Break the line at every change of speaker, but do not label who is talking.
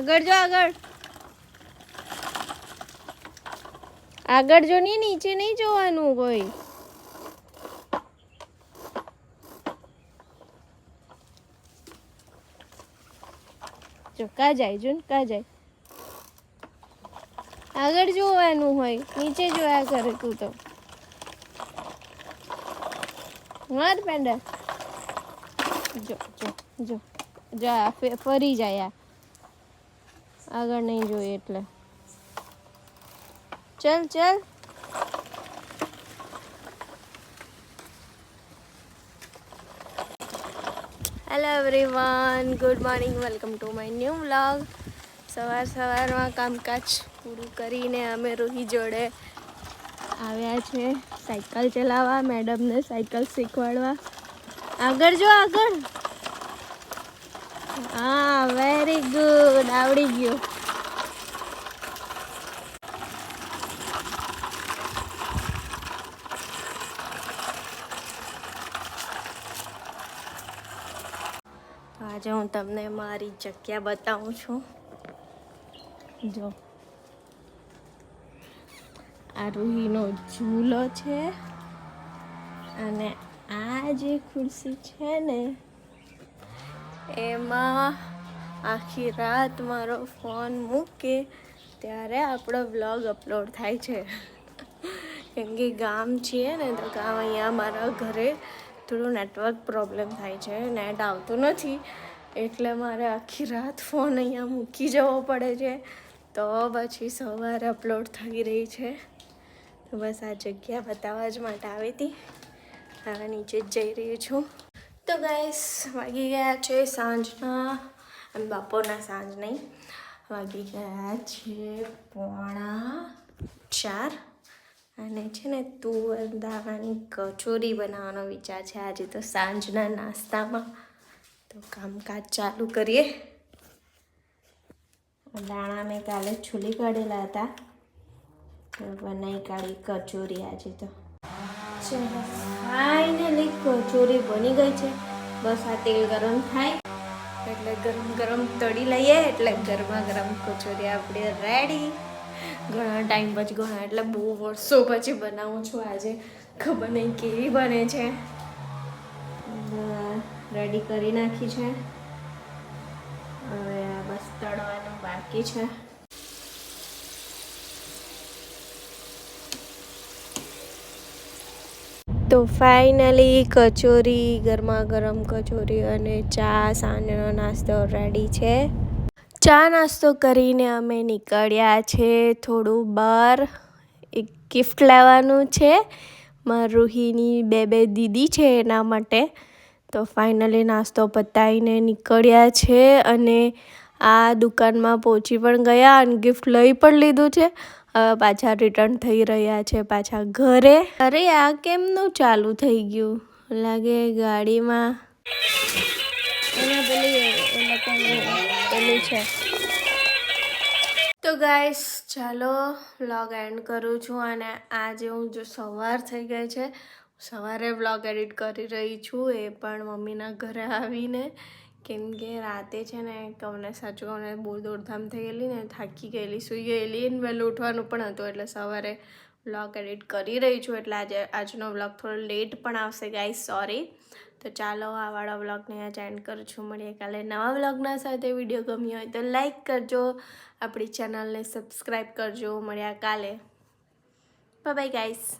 આગળ જો, આગળ. આગળ જો નહીં, નીચે નહીં જોવાનું કોઈ જો, કા જાય, જો કા જાય. આગળ જોવાનું હોય, નીચે જોયા કરે તું તો. માર પેન્ડા જો જો જો. જો ફરી જાય આ. આગળ નહીં જોઈએ એટલે. ચલ ચલ. Hello everyone good morning welcome to my new vlog સવાર સવારમાં કામકાજ પૂરું કરીને અમે રોહી જોડે આવ્યા છે સાયકલ ચલાવવા, મેડમને સાયકલ શીખવાડવા. આગળ જો, આગળ. હા વેરી ગુડ આવડી ગયું. આજે હું તમને મારી જગ્યા બતાવું છું. જો. આ રૂહીનો ઝૂલો છે. અને આ જે ખુરશી છે ને, એમાં આખી રાત મારો ફોન મૂકે ત્યારે આપણો બ્લોગ અપલોડ થાય છે. કેમ કે ગામ છીએ ને તો ગામ અહીંયા મારા ઘરે થોડું નેટવર્ક પ્રોબ્લેમ થાય છે, નેટ આવતું નથી. એટલે મારે આખી રાત ફોન અહીંયા મૂકી જવો પડે છે. તો પછી સવારે અપલોડ થઈ રહી છે. તો બસ આ જગ્યા બતાવવા જ માટે આવી હતી. હવે નીચે જ જઈ રહી છું. તો ગાઈસ વાગી ગયા છે સાંજના. એમ બપોરના સાંજ નહીં. વાગી ગયા છે પોણા ચાર. અને છે ને તુવર દાવાની કચોરી બનાવવાનો વિચાર છે. આજે તો સાંજના નાસ્તામાં. તો કામકાજ ચાલુ કરીએ. દાણા મેં કાલે છૂલી કાઢેલા હતા. બનાવી કાઢી કચોરી આજે તો. ચલો ફાઇનલી કચોરી બની ગઈ છે. બસ આ તેલ ગરમ થાય. એટલે ગરમ ગરમ તળી લઈએ એટલે ગરમા ગરમ કચોરી આપણી રેડી ઘણા ટાઈમ પછી ઘણા, એટલે બહુ વર્ષો પછી બનાવું છું આજે. ખબર નહીં કેવી બને છે. રેડી કરી નાખી છે. હવે બસ તળવાનું બાકી છે. તો ફાઇનલી કચોરી ગરમા ગરમ કચોરી અને ચા સાંજનો નાસ્તો રેડી છે. ચા નાસ્તો કરીને અમે નીકળ્યા છે થોડું બહાર. એક ગિફ્ટ લેવાનું છે. મારી રૂહીની બે બે દીદી છે એના માટે. તો ફાઇનલી નાસ્તો પતાવીને નીકળ્યા છે અને આ દુકાનમાં પહોંચી પણ ગયા અને ગિફ્ટ લઈ પણ લીધું છે. પાછા રિટર્ન થઈ રહ્યા છે પાછા ઘરે. અરે આ કેમનું ચાલુ થઈ ગયું? લાગે ગાડીમાં એના પેલી એ લોકોનું પેલું છે. તો ગાઈસ ચાલો વ્લોગ એન્ડ કરું છું અને આજે હું જો સવાર થઈ ગઈ છે સવારે વ્લોગ એડિટ કરી રહી છું એ પણ મમ્મીના ઘરે આવીને. કેમ કે રાતે છે ને કમને સાચું કહું ને બહુ દોડધામ થઈ ગયેલી ને થાકી ગયેલી, સૂઈ ગયેલી અને વહેલું ઉઠવાનું પણ હતું એટલે સવારે વ્લોગ એડિટ કરી રહી છું. એટલે આજે, આજનો વ્લોગ થોડો લેટ પણ આવશે ગાઈ સોરી તો ચાલો આ વાળા વ્લોગને અહીંયા એન્ડ કરું છું. મળીએ કાલે નવા વ્લોગના સાથે. વીડિયો ગમ્યો હોય તો લાઈક કરજો. આપણી ચેનલને સબસ્ક્રાઈબ કરજો. મળ્યા કાલે. Bye guys